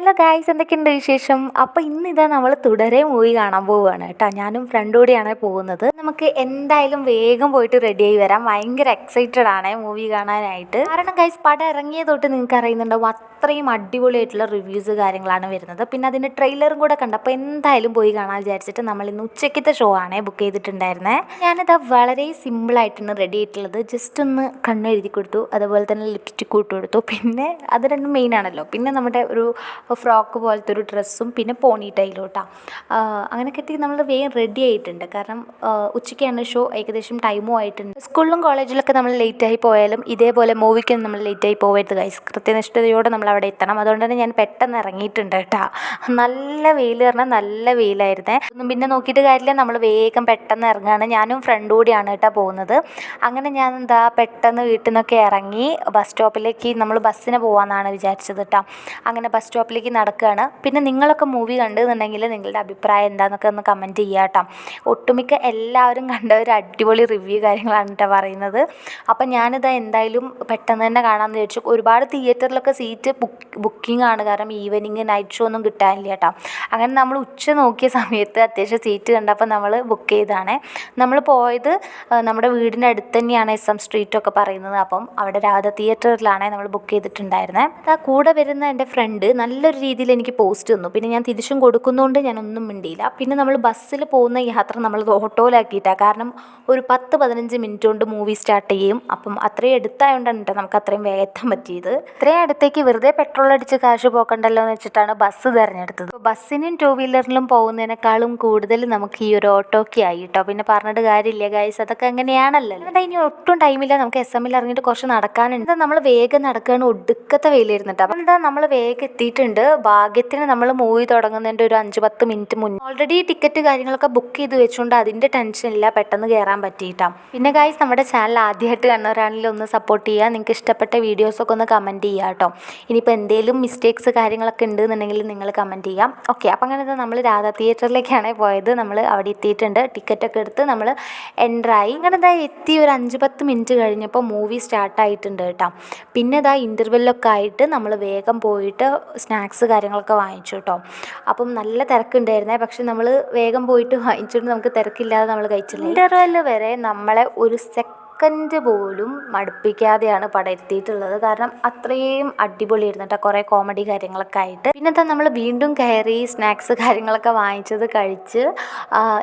Hello guys എന്തൊക്കെയുണ്ട് വിശേഷം? അപ്പോൾ ഇന്ന് ഇതാ നമ്മൾ തുടരെ മൂവി കാണാൻ പോവുകയാണ് കേട്ടോ. ഞാനും ഫ്രണ്ട് കൂടിയാണ് പോകുന്നത്. നമുക്ക് എന്തായാലും വേഗം പോയിട്ട് റെഡിയായി വരാം. ഭയങ്കര എക്സൈറ്റഡ് ആണ് മൂവി കാണാനായിട്ട്. കാരണം ഗൈസ് പടം ഇറങ്ങിയ തൊട്ട് നിങ്ങൾക്ക് അറിയുന്നുണ്ടാവും അത്രയും അടിപൊളിയായിട്ടുള്ള റിവ്യൂസ് കാര്യങ്ങളാണ് വരുന്നത്. പിന്നെ അതിന്റെ ട്രെയിലറും കൂടെ കണ്ടപ്പോൾ എന്തായാലും പോയി കാണാൻ വിചാരിച്ചിട്ട് നമ്മൾ ഇന്ന് ഉച്ചയ്ക്കത്തെ ഷോ ആണ് ബുക്ക് ചെയ്തിട്ടുണ്ടായിരുന്നത് ഞാനിതാ വളരെ സിമ്പിൾ സിമ്പിളായിട്ടാണ് റെഡി ആയിട്ടുള്ളത്. ജസ്റ്റ് ഒന്ന് കണ്ണെഴുതി കൊടുത്തു അതുപോലെ തന്നെ ലിപ്സ്റ്റിക് ഇട്ട് കൊടുത്തു. പിന്നെ അത് രണ്ടും മെയിൻ ആണല്ലോ. പിന്നെ നമ്മുടെ ഒരു ഫ്രോക്ക് പോലത്തെ ഒരു ഡ്രസ്സും പിന്നെ പോണി ടൈലും അങ്ങനെ കെട്ടി നമ്മൾ വേഗം റെഡി ആയിട്ടുണ്ട്. കാരണം ഉച്ചയ്ക്കാണ് ഷോ ഏകദേശം ടൈമും ആയിട്ടുണ്ട്. സ്കൂളിലും കോളേജിലൊക്കെ നമ്മൾ ലേറ്റായി പോയാലും ഇതേപോലെ മൂവിക്കൊന്നും നമ്മൾ ലേറ്റായി പോകരുത് ഗൈസ് കൃത്യനിഷ്ഠതയോടെ നമ്മൾ അവിടെ എത്തണം. അതുകൊണ്ട് തന്നെ ഞാൻ പെട്ടെന്ന് ഇറങ്ങിയിട്ടുണ്ട് കേട്ടോ. നല്ല വെയിൽ പറഞ്ഞാൽ നല്ല വെയിലായിരുന്നേ. ഒന്നും പിന്നെ നോക്കിയിട്ട് കാര്യമില്ല. നമ്മൾ വേഗം പെട്ടെന്ന് ഇറങ്ങുകയാണ് ഞാനും ഫ്രണ്ട് കൂടിയാണ് കേട്ടോ പോകുന്നത്. അങ്ങനെ ഞാൻ എന്താ പെട്ടെന്ന് വീട്ടിൽ നിന്നൊക്കെ ഇറങ്ങി ബസ് സ്റ്റോപ്പിലേക്ക് നമ്മൾ ബസ്സിന് പോകാമെന്നാണ് വിചാരിച്ചത് കേട്ടോ. അങ്ങനെ ബസ് സ്റ്റോപ്പിലേക്ക് നടക്കുകയാണ് പിന്നെ നിങ്ങളൊക്കെ മൂവി കണ്ടെന്നുണ്ടെങ്കിൽ നിങ്ങളുടെ അഭിപ്രായം എന്താണെന്നൊക്കെ ഒന്ന് കമന്റ് ചെയ്യുക കേട്ടോ ഒട്ടുമിക്ക എല്ലാവരും കണ്ട ഒരു അടിപൊളി റിവ്യൂ കാര്യങ്ങളാണ് കേട്ടോ പറയുന്നത്. അപ്പം ഞാനിത് എന്തായാലും പെട്ടെന്ന് തന്നെ കാണാമെന്ന് വിചാരിച്ചു. ഒരുപാട് തിയേറ്ററിലൊക്കെ സീറ്റ് ബുക്ക് ബുക്കിംഗ് ആണ്. കാരണം ഈവനിങ് നൈറ്റ് ഷോ ഒന്നും കിട്ടാനില്ല കേട്ടോ അങ്ങനെ നമ്മൾ ഉച്ച നോക്കിയ സമയത്ത് അത്യാവശ്യം സീറ്റ് കണ്ടപ്പോൾ നമ്മൾ ബുക്ക് ചെയ്തതാണ്. നമ്മൾ പോയത് നമ്മുടെ വീടിന്റെ അടുത്ത് തന്നെയാണ് എസ് എം സ്ട്രീറ്റൊക്കെ പറയുന്നത്. അപ്പം അവിടെ രാധ തിയേറ്ററിലാണ് നമ്മൾ ബുക്ക് ചെയ്തിട്ടുണ്ടായിരുന്നത് ആ കൂടെ വരുന്ന എന്റെ ഫ്രണ്ട് നല്ലൊരു രീതിയിൽ എനിക്ക് പോസ്റ്റ് തന്നു. പിന്നെ ഞാൻ തിരിച്ചും കൊടുക്കുന്നതുകൊണ്ട് ഞാനൊന്നും മിണ്ടിയില്ല. പിന്നെ നമ്മൾ ബസ്സിൽ പോകുന്ന യാത്ര നമ്മൾ ഓട്ടോയിലാക്കിയിട്ടാണ് കാരണം ഒരു പത്ത് പതിനഞ്ച് മിനിറ്റ് കൊണ്ട് മൂവി സ്റ്റാർട്ട് ചെയ്യും. അപ്പം അത്രയും അടുത്തായതുകൊണ്ടാണ് കേട്ടോ നമുക്ക് അത്രയും വേഗം എത്താൻ പറ്റിയത്. ഇത്രയും അടുത്തേക്ക് വെറുതെ പെട്രോൾ അടിച്ച് കാശ് പോക്കണ്ടല്ലോ എന്ന് വെച്ചിട്ടാണ് ബസ് തിരഞ്ഞെടുത്തത്. ബസ്സിനും ടൂ വീലറിലും പോകുന്നതിനേക്കാളും കൂടുതൽ നമുക്ക് ഈ ഒരു ഓട്ടോക്കെ ആയി കേട്ടോ പിന്നെ പറഞ്ഞിട്ട് കാര്യമില്ല ഗൈസ് അതൊക്കെ അങ്ങനെയാണല്ലോ. എന്താ ഇനി ഒട്ടും ടൈമില്ല നമുക്ക് എസ് എമ്മിൽ ഇറങ്ങിയിട്ട് കുറച്ച് നടക്കാനുണ്ട്. നമ്മൾ വേഗം നടക്കുകയാണ് ഒടുക്കത്തെ വെയിലിരുന്നിട്ട് അപ്പം എന്താ നമ്മൾ വേഗം എത്തിയിട്ടുണ്ട്? ഭാഗ്യത്തിന് നമ്മൾ മൂവി തുടങ്ങുന്നതിന്റെ ഒരു അഞ്ച് പത്ത് മിനിറ്റ് മുന്നേ ഓൾറെഡി ടിക്കറ്റ് കാര്യങ്ങളൊക്കെ ബുക്ക് ചെയ്ത് വെച്ചുകൊണ്ട് അതിന്റെ ഇല്ല. പെട്ടെന്ന് കയറാൻ പറ്റിയിട്ടാണ് പിന്നെ ഗായ്സ് നമ്മുടെ ചാനൽ ആദ്യമായിട്ട് കാണുന്നവരാണെങ്കിൽ ഒന്ന് സപ്പോർട്ട് ചെയ്യുക. നിങ്ങൾക്ക് ഇഷ്ടപ്പെട്ട വീഡിയോസൊക്കെ ഒന്ന് കമന്റ് ചെയ്യുക കേട്ടോ. ഇനിയിപ്പോൾ എന്തെങ്കിലും മിസ്റ്റേക്സ് കാര്യങ്ങളൊക്കെ ഉണ്ടെന്നുണ്ടെങ്കിൽ നിങ്ങൾ കമന്റ് ചെയ്യാം ഓക്കെ അപ്പം അങ്ങനെ നമ്മൾ രാധ തിയേറ്ററിലേക്കാണ് പോയത്. നമ്മൾ അവിടെ എത്തിയിട്ടുണ്ട്. ടിക്കറ്റൊക്കെ എടുത്ത് നമ്മൾ എന്ററായി ഇങ്ങനെ ഇതാ എത്തി ഒരു അഞ്ച് പത്ത് മിനിറ്റ് കഴിഞ്ഞപ്പോൾ മൂവി സ്റ്റാർട്ടായിട്ടുണ്ട് കേട്ടോ. പിന്നെ ഇതാ ഇന്റർവെല്ലൊക്കെ ആയിട്ട് നമ്മൾ വേഗം പോയിട്ട് സ്നാക്സ് കാര്യങ്ങളൊക്കെ വാങ്ങിച്ചു കേട്ടോ അപ്പം നല്ല തിരക്കുണ്ടായിരുന്നേ. പക്ഷെ നമ്മൾ വേഗം പോയിട്ട് വാങ്ങിച്ചിട്ട് നമുക്ക് തിരക്കില്ലാതെ നമ്മൾ കഴിച്ചില്ല? ഇന്റർവെൽ വരെ നമ്മളെ ഒരു സെക്കൻഡ് പോലും മടുപ്പിക്കാതെയാണ് പടം എത്തിയിട്ടുള്ളത്. കാരണം അത്രയും അടിപൊളിയായിരുന്നു കേട്ടോ കുറേ കോമഡി കാര്യങ്ങളൊക്കെ ആയിട്ട്. പിന്നെ എന്താ നമ്മൾ വീണ്ടും കയറി സ്നാക്സ് കാര്യങ്ങളൊക്കെ വാങ്ങിച്ചത് കഴിച്ച്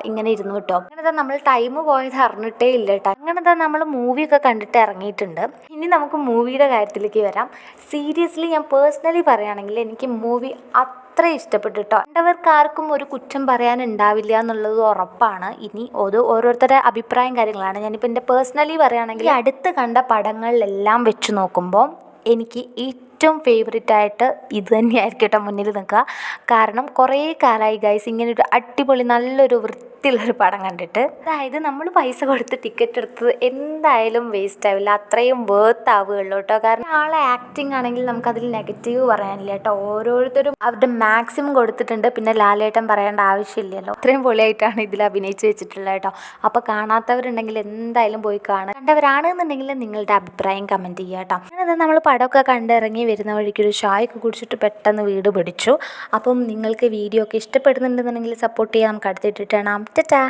ഇങ്ങനെ ഇരുന്നു കേട്ടോ അങ്ങനെ നമ്മൾ ടൈം പോയത് അറിഞ്ഞിട്ടേ ഇല്ല കേട്ടോ അങ്ങനെ എന്താ നമ്മൾ മൂവിയൊക്കെ കണ്ടിട്ട് ഇറങ്ങിയിട്ടുണ്ട് ഇനി നമുക്ക് മൂവിയുടെ കാര്യത്തിലേക്ക് വരാം. സീരിയസ്ലി ഞാൻ പേഴ്സണലി പറയുകയാണെങ്കിൽ എനിക്ക് മൂവി അത്ര ഇഷ്ടപ്പെട്ടു കേട്ടോ കണ്ടവർക്ക് ആർക്കും ഒരു കുറ്റം പറയാനുണ്ടാവില്ല എന്നുള്ളത് ഉറപ്പാണ്. ഇനി ഓരോ ഓരോരുത്തരുടെ അഭിപ്രായം കാര്യങ്ങളാണ്. ഞാനിപ്പോൾ എന്റെ പേഴ്സണലി പറയുകയാണെങ്കിൽ ഈ അടുത്ത് കണ്ട പടങ്ങളിലെല്ലാം വെച്ച് നോക്കുമ്പോൾ എനിക്ക് ഏറ്റവും ഫേവറേറ്റ് ആയിട്ട് ഇത് തന്നെയായിരിക്കും കേട്ടോ മുന്നിൽ നിൽക്കുക. കാരണം കുറേ കാലമായി ഗൈസ് ഇങ്ങനെ ഒരു അടിപൊളി നല്ലൊരു വൃത്തിയുള്ളൊരു പടം കണ്ടിട്ട്. അതായത് നമ്മൾ പൈസ കൊടുത്ത് ടിക്കറ്റ് എടുത്തത് എന്തായാലും വേസ്റ്റ് ആവില്ല. അത്രയും വേർത്ത് ആവുകയുള്ളൂ കേട്ടോ. കാരണം ആളെ ആക്ടിങ് ആണെങ്കിൽ നമുക്കതിൽ നെഗറ്റീവ് പറയാനില്ല കേട്ടോ. ഓരോരുത്തരും അവരുടെ മാക്സിമം കൊടുത്തിട്ടുണ്ട്. പിന്നെ ലാലേട്ടൻ പറയേണ്ട ആവശ്യമില്ലല്ലോ. അത്രയും പൊളിയായിട്ടാണ് ഇതിൽ അഭിനയിച്ച് വെച്ചിട്ടുള്ളത് കേട്ടോ. അപ്പോൾ കാണാത്തവരുണ്ടെങ്കിൽ എന്തായാലും പോയി കാണാം കണ്ടവരാണെന്നുണ്ടെങ്കിൽ നിങ്ങളുടെ അഭിപ്രായം കമന്റ് ചെയ്യുക കേട്ടോ. അങ്ങനെ നമ്മൾ പടമൊക്കെ കണ്ടിറങ്ങി വരുന്ന വഴിക്ക് ഒരു ചായയൊക്കെ കുടിച്ചിട്ട് പെട്ടെന്ന് വീട് പിടിച്ചു. അപ്പം നിങ്ങൾക്ക് വീഡിയോ ഒക്കെ ഇഷ്ടപ്പെടുന്നുണ്ടെന്നുണ്ടെങ്കിൽ സപ്പോർട്ട് ചെയ്യാം. നമുക്ക് അടുത്തിട്ടിട്ടാണ് ടാറ്റാ